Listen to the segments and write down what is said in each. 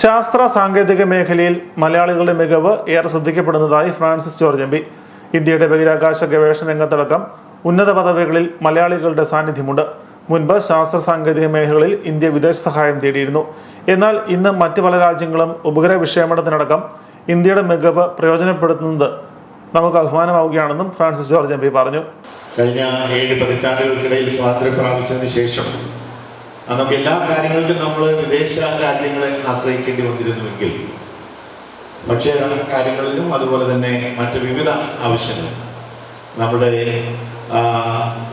ശാസ്ത്ര സാങ്കേതിക മേഖലയിൽ മലയാളികളുടെ മികവ് ഏറെ ശ്രദ്ധിക്കപ്പെടുന്നതായി ഫ്രാൻസിസ് ജോർജ് എം പി. ഇന്ത്യയുടെ ബഹിരാകാശ ഗവേഷണ രംഗത്തടക്കം ഉന്നത പദവികളിൽ മലയാളികളുടെ സാന്നിധ്യമുണ്ട്. മുൻപ് ശാസ്ത്ര സാങ്കേതിക മേഖലകളിൽ ഇന്ത്യ വിദേശ സഹായം തേടിയിരുന്നു. എന്നാൽ ഇന്ന് മറ്റു പല രാജ്യങ്ങളും ഉപഗ്രഹ വിക്ഷേപണത്തിനടക്കം ഇന്ത്യയുടെ മികവ് പ്രയോജനപ്പെടുത്തുന്നത് നമുക്ക് അഭിമാനമാവുകയാണെന്നും ഫ്രാൻസിസ് ജോർജ് എം പറഞ്ഞു. കഴിഞ്ഞ ഏഴ് പതിറ്റാണ്ടുകൾക്കിടയിൽ സ്വാതന്ത്ര്യം പ്രാപിച്ചതിന് ശേഷം നമുക്ക് എല്ലാ കാര്യങ്ങൾക്കും നമ്മൾ വിദേശ രാജ്യങ്ങളെ ആശ്രയിക്കേണ്ടി വന്നിരുന്നുവെങ്കിൽ പക്ഷേ കാര്യങ്ങളിലും അതുപോലെ തന്നെ മറ്റ് വിവിധ ആവശ്യങ്ങൾ. നമ്മുടെ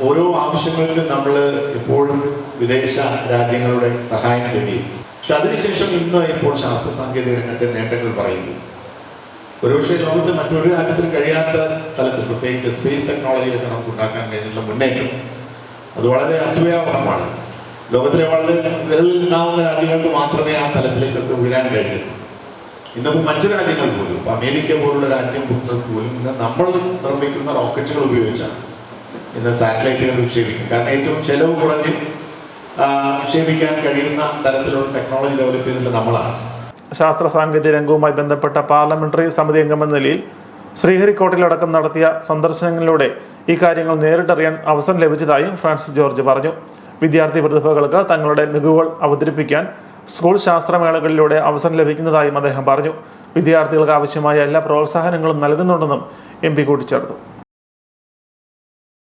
ഓരോ ആവശ്യങ്ങൾക്കും നമ്മൾ എപ്പോഴും വിദേശ രാജ്യങ്ങളുടെ സഹായം തേടി. പക്ഷെ അതിനുശേഷം ഇന്ന് ഇപ്പോൾ ശാസ്ത്ര സാങ്കേതിക രംഗത്തെ നേട്ടങ്ങൾ പറയുന്നു. ഒരുപക്ഷെ ലോകത്ത് മറ്റൊരു രാജ്യത്തിനും കഴിയാത്ത തലത്തിൽ പ്രത്യേകിച്ച് സ്പേസ് ടെക്നോളജിയിലൊക്കെ നമുക്ക് ഉണ്ടാക്കാൻ കഴിഞ്ഞിട്ടുള്ള മുന്നേറ്റം. അത് വളരെ അസൂയാവഹമാണ്. ലോകത്തിലെ വളരെ വിരലിൽ രാജ്യങ്ങൾക്ക് മാത്രമേ ആ തലത്തിലേക്കൊക്കെ ഉയരാൻ കഴിയൂ. ഇന്നിപ്പോൾ മറ്റു രാജ്യങ്ങൾ പോലും അമേരിക്ക പോലുള്ള രാജ്യം പോലും ഇന്ന് നമ്മൾ നിർമ്മിക്കുന്ന റോക്കറ്റുകൾ ഉപയോഗിച്ചാണ് ഇന്ന് സാറ്റലൈറ്റുകൾ വിക്ഷേപിക്കും കാരണം ഏറ്റവും ചെലവ് കുറഞ്ഞ് വിക്ഷേപിക്കാൻ കഴിയുന്ന തരത്തിലുള്ള ടെക്നോളജി ഡെവലപ്പ് ചെയ്തിട്ടുള്ള നമ്മളാണ്. ശാസ്ത്ര സാങ്കേതിക രംഗവുമായി ബന്ധപ്പെട്ട പാർലമെന്ററി സമിതി അംഗമെന്ന നിലയിൽ ശ്രീഹരിക്കോട്ടയിലടക്കം നടത്തിയ സന്ദർശനങ്ങളിലൂടെ ഈ കാര്യങ്ങൾ നേരിട്ടറിയാൻ അവസരം ലഭിച്ചതായും ഫ്രാൻസിസ് ജോർജ് പറഞ്ഞു. വിദ്യാർത്ഥി പ്രതിഭകൾക്ക് തങ്ങളുടെ മികവുകൾ അവതരിപ്പിക്കാൻ സ്കൂൾ ശാസ്ത്രമേളകളിലൂടെ അവസരം ലഭിക്കുന്നതായും അദ്ദേഹം പറഞ്ഞു. വിദ്യാർത്ഥികൾക്ക് ആവശ്യമായ എല്ലാ പ്രോത്സാഹനങ്ങളും നൽകുന്നുണ്ടെന്നും എം പി കൂട്ടിച്ചേർത്തു.